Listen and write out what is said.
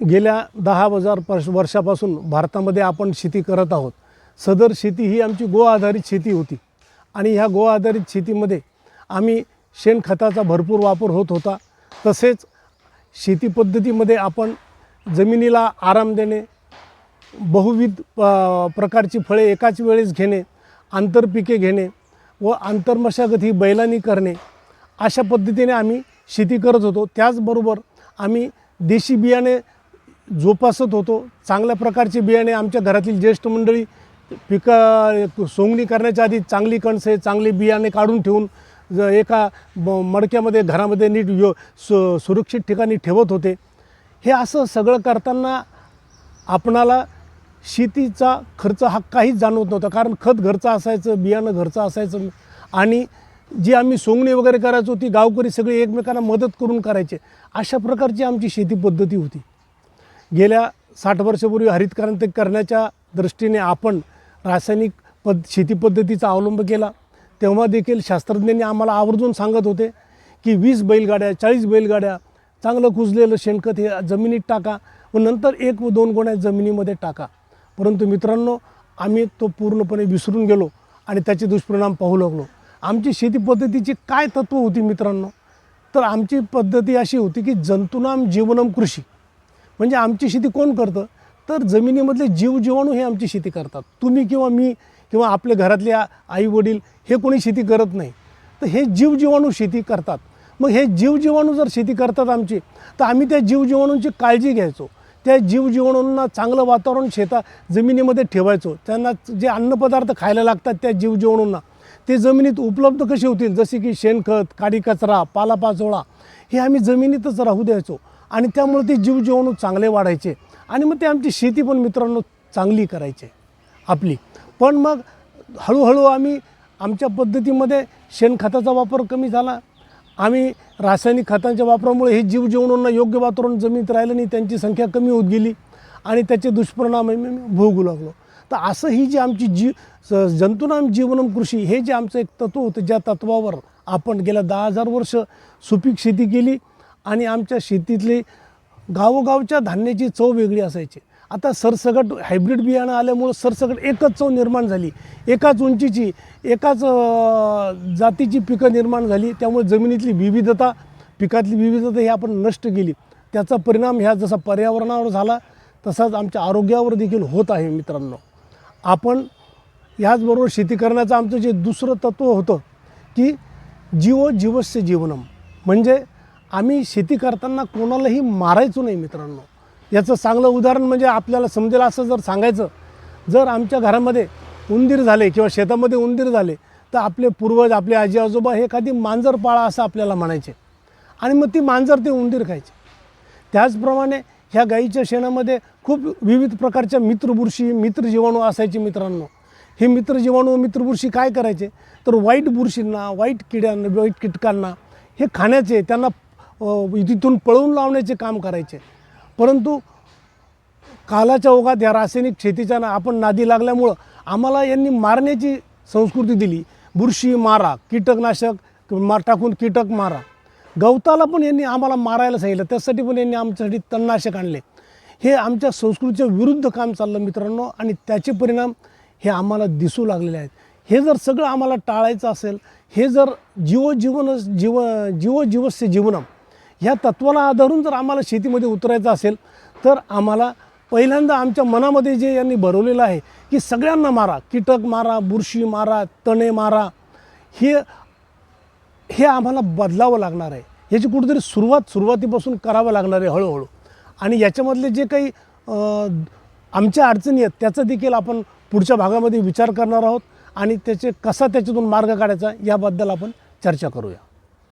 गेल्या दहा हजार वर्ष वर्षापासून भारतामध्ये आपण शेती करत आहोत. सदर शेती ही आमची गो आधारित शेती होती. आणि ह्या गो आधारित शेतीमध्ये आम्ही शेणखताचा भरपूर वापर होत होता. तसेच शेती पद्धतीमध्ये आपण जमिनीला आराम देणे बहुविध प्रकारची फळे एकाच वेळेस घेणे आंतरपिके घेणे व आंतरमशागत ही बैलांनी करणे अशा पद्धतीने आम्ही शेती करत होतो. त्याचबरोबर आम्ही देशी बियाणे जोपासत होतो. चांगल्या प्रकारचे बियाणे आमच्या घरातील ज्येष्ठ मंडळी पिकं सोंगणी करण्याच्या आधी चांगली कणसे चांगले बियाणे काढून ठेवून ज एका ब- मडक्यामध्ये घरामध्ये नीट यो सु सुरक्षित ठिकाणी ठेवत होते. हे असं सगळं करताना आपणाला शेतीचा खर्च हा काहीच जाणवत नव्हता. कारण खत घरचं असायचं बियाणं घरचं असायचं आणि जी आम्ही सोंगणी वगैरे करायचो ती गावकरी सगळे एकमेकांना मदत करून करायचे. अशा प्रकारची आमची शेती पद्धती होती. गेल्या साठ वर्षापूर्वी हरित क्रांती करण्याच्या दृष्टीने आपण रासायनिक पद शेती पद्धतीचा अवलंब केला. तेव्हा देखील शास्त्रज्ञांनी आम्हाला आवर्जून सांगत होते की वीस बैलगाड्या चाळीस बैलगाड्या चांगलं कुजलेलं शेणखत हे जमिनीत टाका व नंतर एक व दोन गोण्या जमिनीमध्ये टाका. परंतु मित्रांनो आम्ही तो पूर्णपणे विसरून गेलो आणि त्याचे दुष्परिणाम पाहू लागलो. आमची शेती पद्धतीची काय तत्त्व होती मित्रांनो? तर आमची पद्धती अशी होती की जंतुनाम जीवनम कृषी. म्हणजे आमची शेती कोण करतं? तर जमिनीमधले जीव जीवाणू हे आमची शेती करतात. तुम्ही किंवा मी किंवा आपले घरातले आई वडील हे कोणी शेती करत नाही. तर हे जीव जीवाणू शेती करतात. मग हे जीव जीवाणू जर शेती करतात आमची तर आम्ही त्या जीव जीवाणूंची काळजी घ्यायचो. त्या जीव जीवाणूंना चांगलं वातावरण शेता जमिनीमध्ये ठेवायचो. त्यांना जे अन्नपदार्थ खायला लागतात त्या जीव जीवाणूंना ते जमिनीत उपलब्ध कसे होतील? जसे की शेणखत काडी कचरा पालापाचोळा हे आम्ही जमिनीतच राहू द्यायचो. आणि त्यामुळे ते जीव जीवाणू चांगले वाढायचे. आणि मग ते आमची शेती पण मित्रांनो चांगली करायचे. आपली. पण मग हळूहळू आम्ही आमच्या पद्धतीमध्ये शेणखताचा वापर कमी झाला. आम्ही रासायनिक खतांच्या वापरामुळे हे जीवजीवणूंना योग्य वातावरण जमिनीत राहिलं नाही त्यांची संख्या कमी होत गेली आणि त्याचे दुष्परिणाम आम्ही भोगू लागलो. तर असं ही जी आमची जी जंतुनाम जीवनम कृषी हे जे आमचं एक तत्व होतं ज्या तत्वावर आपण गेल्या दहा हजार वर्ष सुपीक शेती केली. आणि आमच्या शेतीतली गावोगावच्या धान्याची चव वेगळी असायची. आता सरसकट हायब्रिड बियाणं आल्यामुळं सरसकट एकच चव निर्माण झाली. एकाच उंचीची एकाच जातीची पिकं निर्माण झाली. त्यामुळे जमिनीतली विविधता पिकातली विविधता ही आपण नष्ट केली. त्याचा परिणाम ह्या जसा पर्यावरणावर झाला तसाच आमच्या आरोग्यावर देखील होत आहे मित्रांनो. आपण ह्याचबरोबर शेती करण्याचं आमचं जे दुसरं तत्त्व होतं की जीवो जीवस्य जीवनम. म्हणजे आम्ही शेती करताना कोणालाही मारायचो नाही मित्रांनो. याचं चांगलं उदाहरण म्हणजे आपल्याला समजेल असं जर सांगायचं जर आमच्या घरामध्ये उंदीर झाले किंवा शेतामध्ये उंदीर झाले तर आपले पूर्वज आपले आजी आजोबा हे एखादी मांजर पाळा असं आपल्याला म्हणायचे. आणि मग ती मांजर ते उंदीर खायचे. त्याचप्रमाणे ह्या गाईच्या शेणामध्ये खूप विविध प्रकारच्या मित्रबुरशी मित्रजीवाणू असायचे मित्रांनो. हे मित्रजीवाणू मित्रबुरशी काय करायचे? तर वाईट बुरशींना वाईट किड्यांना वाईट कीटकांना हे खाण्याचे त्यांना तिथून पळवून लावण्याचे काम करायचे. परंतु कालाच्या ओघात या रासायनिक शेतीच्या ना आपण नादी लागल्यामुळं आम्हाला यांनी मारण्याची संस्कृती दिली. बुरशी मारा कीटकनाशक मार टाकून कीटक मारा. गवताला पण यांनी आम्हाला मारायला सांगितलं. त्यासाठी पण यांनी आमच्यासाठी तणनाशक आणले. हे आमच्या संस्कृतीच्या विरुद्ध काम चाललं मित्रांनो आणि त्याचे परिणाम हे आम्हाला दिसू लागलेले आहेत. हे जर सगळं आम्हाला टाळायचं असेल हे जर जीवजीवनच जीव जीवजीवस्य जीवनम ह्या तत्वाला आधारून जर आम्हाला शेतीमध्ये उतरायचं असेल तर आम्हाला पहिल्यांदा आमच्या मनामध्ये जे यांनी भरवलेलं आहे की सगळ्यांना मारा. कीटक मारा बुरशी मारा तणे मारा. हे हे आम्हाला बदलावं लागणार आहे. याची कुठेतरी सुरुवात सुरुवातीपासून करावं लागणार आहे हळूहळू. आणि याच्यामधले जे काही आमच्या अडचणी आहेत त्याचा देखील आपण पुढच्या भागामध्ये विचार करणार आहोत. आणि त्याचे कसा त्याच्यातून मार्ग काढायचा याबद्दल आपण चर्चा करूया.